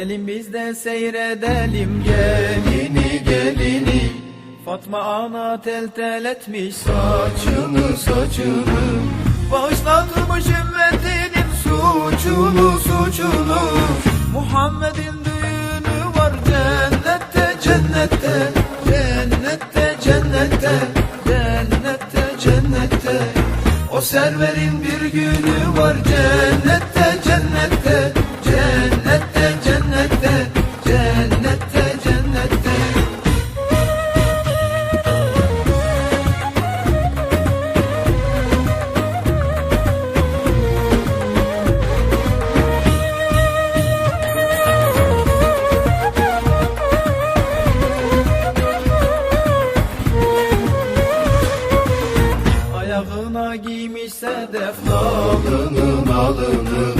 Gelin biz de seyredelim. Gelini gelini. Fatma ana tel tel etmiş. Saçını saçını. Bağışlatılmış ümmetinin suçunu suçunu. Muhammed'in düğünü var cennette cennette. Cennette cennette. Cennette cennette. O serverin bir günü var cennette cennette. Cennette cennette. Cennette Alını. Alını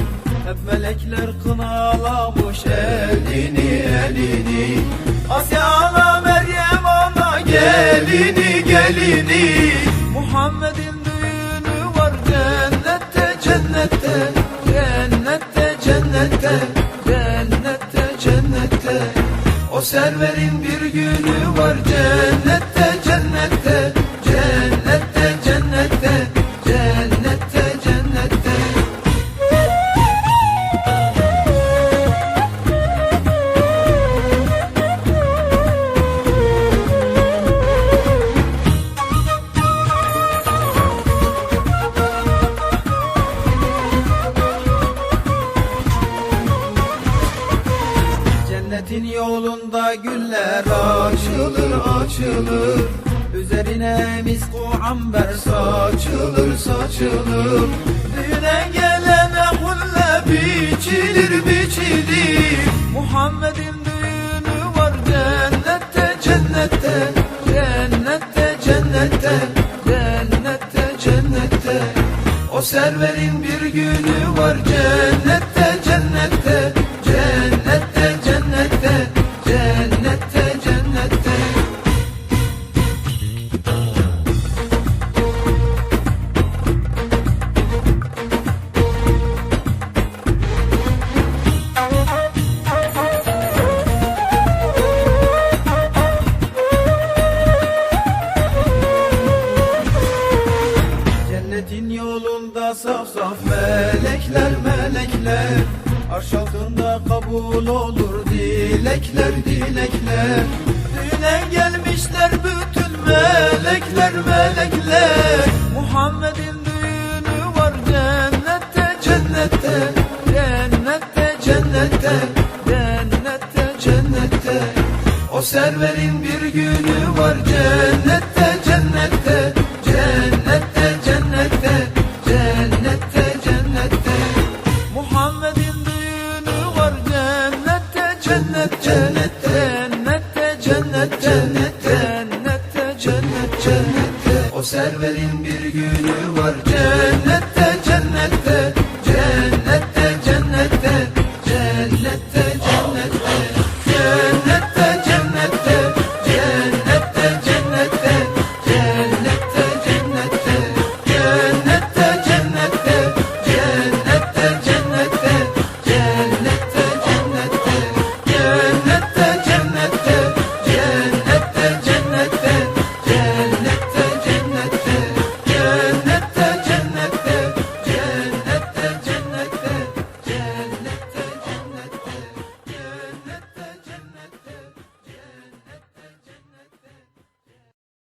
Hep melekler kınalamış elini elini. Asya ana Meryem ana gelini gelini. Muhammed'in düğünü var cennette cennette. Cennette cennette. Cennette cennette. O serverin bir günü var cennette cennette Cennetin yolunda güller Açılır açılır. Üzerine misku amber saçılır saçılır. Düğüne gelene hulle biçilir biçilir. Muhammed'in düğünü var cennette cennette. Cennette cennette. Cennette cennette. O serverin bir günü var cennette Arş altında kabul olur dilekler dilekler. Düğüne gelmişler bütün melekler melekler. Muhammed'in düğünü var cennette cennette. Cennette cennette. Cennette cennette. O serverin bir günü var cennette cennette cennette cennette cennette cennette. Cennette O serverin bir günü var cennette